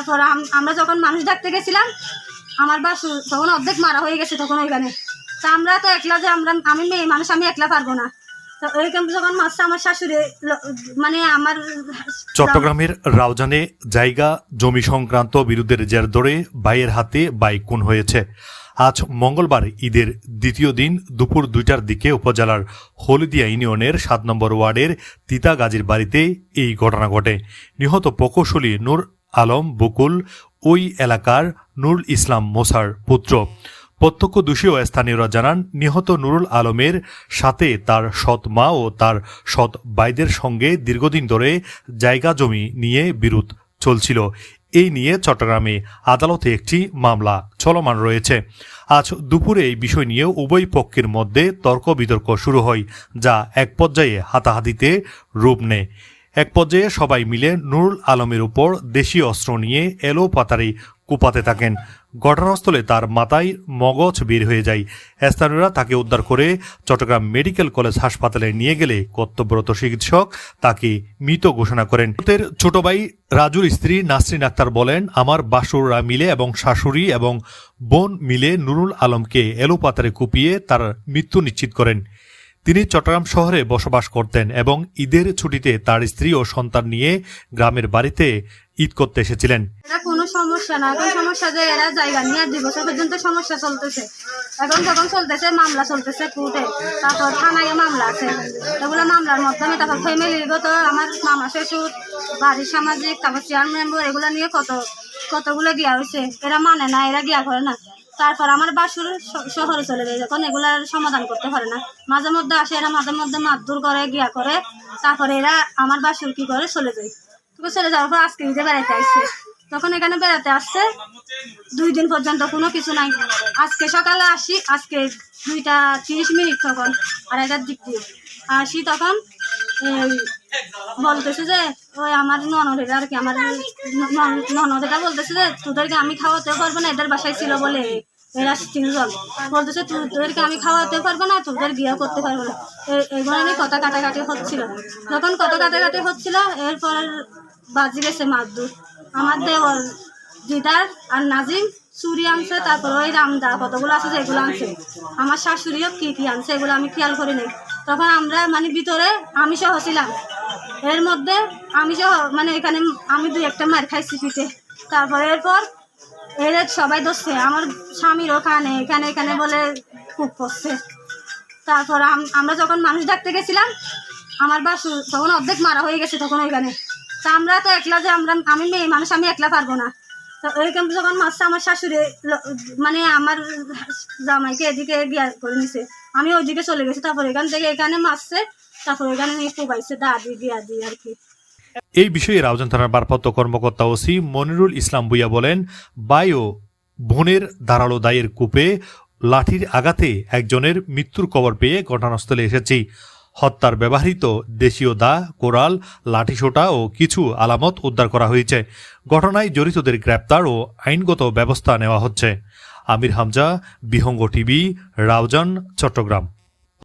তারপর আমরা যখন মানুষ ডাকতে গেছিলাম, আমার বাসু তখন অর্ধেক মারা হয়ে গেছে তখন ওইখানে। তা আমরা তো একলা যে আমরা আমি মেয়ে, মানুষ, আমি একলা পারব না। যখন আমার শাশুড়ি মানে আমার চট্টগ্রামের রাউজানে জায়গা জমি সংক্রান্ত বিরোধের জের ধরে ভাইয়ের হাতে বাইক খুন হয়েছে। আজ মঙ্গলবার ঈদের দ্বিতীয় দিন দুপুর দুইটার দিকে উপজেলার হলদিয়া ইউনিয়নের সাত নম্বর ওয়ার্ডের তিতা গাজীর বাড়িতে এই ঘটনা ঘটে। নিহত প্রকৌশলী নূর আলম, বকুল ওই এলাকার নুরুল ইসলাম মোসার পুত্র। প্রত্যক্ষদর্শী ও স্থানীয়রা জানান, নিহত নুরুল আলমের সাথে তার সৎ মা ও তার সৎ বাইদের সঙ্গে দীর্ঘদিন ধরে জায়গা জমি নিয়ে বিরোধ চলছিল। এই নিয়ে চট্টগ্রামে আদালতে একটি মামলা চলমান রয়েছে। আজ দুপুরে এই বিষয় নিয়ে উভয় পক্ষের মধ্যে তর্ক বিতর্ক শুরু হয়, যা এক পর্যায়ে হাতাহাতিতে রূপ নেয়। এক পর্যায়ে সবাই মিলে নুরুল আলমের উপর দেশীয় অস্ত্র নিয়ে এলো পাতারি কুপাতে থাকেন। ঘটনাস্থলে তার মাথায় মগজ বের হয়ে যায়। স্থানীয়রা তাকে উদ্ধার করে চট্টগ্রাম মেডিকেল কলেজ হাসপাতালে নিয়ে গেলে কর্তব্যরত চিকিৎসক তাকে মৃত ঘোষণা করেন। ছোট ভাই রাজুর স্ত্রী নাসরিন আক্তার বলেন, আমার বাসুররা মিলে এবং শাশুড়ি এবং বোন মিলে নুরুল আলমকে এলোপাতারে কুপিয়ে তার মৃত্যু নিশ্চিত করেন। তিনি চট্টগ্রাম শহরে বসবাস করতেন এবং ঈদের ছুটিতে তার স্ত্রী ও সন্তান নিয়ে গ্রামের বাড়িতে ঈদ করতে এসেছিলেন। কোনো সমস্যা না এখন সমস্যা যে এরা জায়গা নিয়ে দুই বছর পর্যন্ত সমস্যা চলতেছে। এখন যখন চলতেছে, মামলা চলতেছে কোর্টে, তারপর থানায় মামলা আছে। এগুলো মামলার মাধ্যমে তারপর ফ্যামিলিগত আমার মামা শ্বশুর, বাড়ির সামাজিক, তারপর চেয়ার মেম্বার এগুলো নিয়ে কত কতগুলো গিয়া হয়েছে? এরা মানে না, এরা গিয়া করে না। তারপর আমার বাসুর শহরে চলে যায় যখন, এগুলার সমাধান করতে পারে না। মাঝে মধ্যে আসে, এরা মাঝে মধ্যে মারধর করে, গিয়া করে। তারপরে এরা আমার বাসুর কি করে? চলে যায়। তোকে চলে যাওয়ার পর আজকে ঈদে বেড়াতে আসছে। তখন এখানে বেড়াতে আসছে, দুই দিন পর্যন্ত কোনো কিছু নাই। আজকে সকালে আসি, আজকে দুইটা তিরিশ মিনিট তখন, আড়াইটার দিক দিয়ে। আসি তখন বলতেছে যে, ওই আমার ননদেরা আর কি, আমার নন- ননদেরা বলতেছে যে, তোদেরকে আমি খাওয়াতেও পারব না, এদের বাসায় ছিল বলে এরা তিনজন। বলতেছে "তু- তোদেরকে আমি খাওয়াতে পারব না, তোদের বিয়ে করতে পারব না। এ- এগুলো নিয়ে কথা কাটাকাটি হচ্ছিল। যখন কথা কাটাকাটি হচ্ছিল, এরপর বাজি গেছে মাদুর আমার দেওয়ার দিদার আর নাজিম, চুরি আনছে, তারপর ওই রামদা, কতগুলো আছে যেগুলো আনছে। আমার শাশুড়িও কি কি আনছে, এগুলো আমি খেয়াল করি নাই। তখন আমরা মানে ভিতরে আমি সহ ছিলাম এর মধ্যে আমি সহ মানে এখানে আমি দুই একটা মার খাইছি পিঠে। তারপর এরপর এর সবাই ধরছে, আমার স্বামীর ওখানে এখানে এখানে বলে খুব করছে। তারপর আমরা যখন মানুষ ডাকতে গেছিলাম, আমার বাসু তখন অর্ধেক মারা হয়ে গেছে তখন ওইখানে। তা আমরা তো একলা যে আমরা, আমি মেয়ে মানুষ, আমি একলা পারব না। তো ওইখানে যখন মাছটা আমার শাশুড়ি মানে আমার জামাইকে এদিকে গিয়া করে নিছে। আমি ওইদিকে চলে গেছি, তারপর এখান থেকে এখানে মাছছে তারপর দাদি দিয়া আর কি। এই বিষয়ে রাউজান থানার ভারপ্রাপ্ত কর্মকর্তা ওসি মনিরুল ইসলাম বুইয়া বলেন, বায়ো বোনের ধারালো দায়ের কূপে লাঠির আঘাতে একজনের মৃত্যুর খবর পেয়ে ঘটনাস্থলে এসেছি। হত্যার ব্যবহৃত দেশীয় দা, কোরাল, লাঠিসোঁটা ও কিছু আলামত উদ্ধার করা হয়েছে। ঘটনায় জড়িতদের গ্রেপ্তার ও আইনগত ব্যবস্থা নেওয়া হচ্ছে। আমির হামজা, বিহঙ্গ টিভি, রাউজান, চট্টগ্রাম।